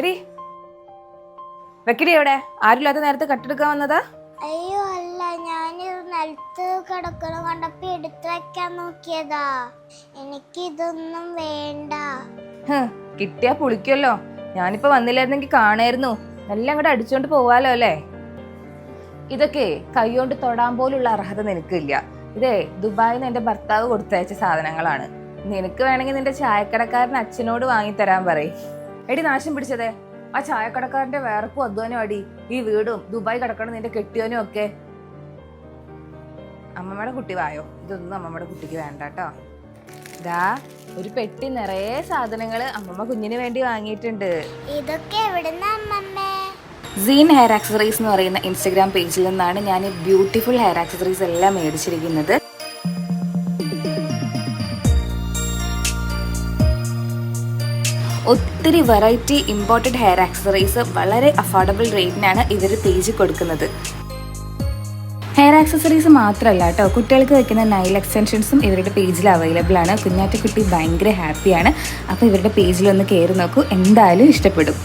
എടി വെക്കടി എവിടെ ആരുമില്ലാത്ത നേരത്തെ കട്ടെടുക്കാൻ വന്നതാ? അയ്യോ അല്ല ഞാൻ നിലത്ത് കിടക്കണ കണ്ടപ്പോ എടുത്തു വെക്കാൻ നോക്കിയതാ. എനിക്ക് ഇതൊന്നും വേണ്ട കിട്ടിയാ പുളിക്കുമല്ലോ ഞാനിപ്പോ വന്നില്ലായിരുന്നെങ്കിൽ കാണായിരുന്നു. എല്ലാം കൂടെ അടിച്ചോണ്ട് പോവാലോ അല്ലേ? ഇതൊക്കെ കൈകൊണ്ട് തൊടാൻ പോലുള്ള അർഹത നിനക്കില്ല. ഇതേ ദുബായിൽ നിന്ന് എന്റെ ഭർത്താവ് കൊടുത്തയച്ച സാധനങ്ങളാണ്. നിനക്ക് വേണമെങ്കിൽ നിന്റെ ചായക്കടക്കാരൻ അച്ഛനോട് വാങ്ങിത്തരാൻ പറയും. എടി നാശം പിടിച്ചതേ. ആ ചായക്കടക്കാരന്റെ വേർപ്പും അധ്വാനം അടി. ഈ വീടും ദുബായ് കിടക്കണം നിന്റെ കെട്ടിയോനും ഒക്കെ. അമ്മമ്മയുടെ കുട്ടി വായോ? ഇതൊന്നും അമ്മമ്മയുടെ കുട്ടിക്ക് വേണ്ട കേട്ടോ. ദാ ഒരു പെട്ടി നിറയെ സാധനങ്ങൾ അമ്മമ്മ കുഞ്ഞിന് വേണ്ടി വാങ്ങിയിട്ടുണ്ട്. ഇതൊക്കെ സീൻ ഹെയർ ആക്സസറീസ് എന്ന് പറയുന്ന ഇൻസ്റ്റഗ്രാം പേജിൽ നിന്നാണ് ഞാൻ ബ്യൂട്ടിഫുൾ ഹെയർ ആക്സസറീസ് എല്ലാം മേടിച്ചിരിക്കുന്നത്. ഒത്തിരി വെറൈറ്റി ഇമ്പോർട്ടഡ് ഹെയർ ആക്സസറീസ് വളരെ അഫോർഡബിൾ റേറ്റിനാണ് ഇവർ പേജിൽ കൊടുക്കുന്നത്. ഹെയർ ആക്സസറീസ് മാത്രമല്ല കേട്ടോ. കുട്ടികൾക്ക് വെക്കുന്ന നൈൽ എക്സ്റ്റൻഷൻസും ഇവരുടെ പേജിൽ അവൈലബിൾ ആണ്. കുഞ്ഞാറ്റക്കുട്ടി ഭയങ്കര ഹാപ്പിയാണ് അപ്പോൾ ഇവരുടെ പേജിൽ ഒന്ന് കയറി നോക്കൂ. എന്തായാലും ഇഷ്ടപ്പെടും.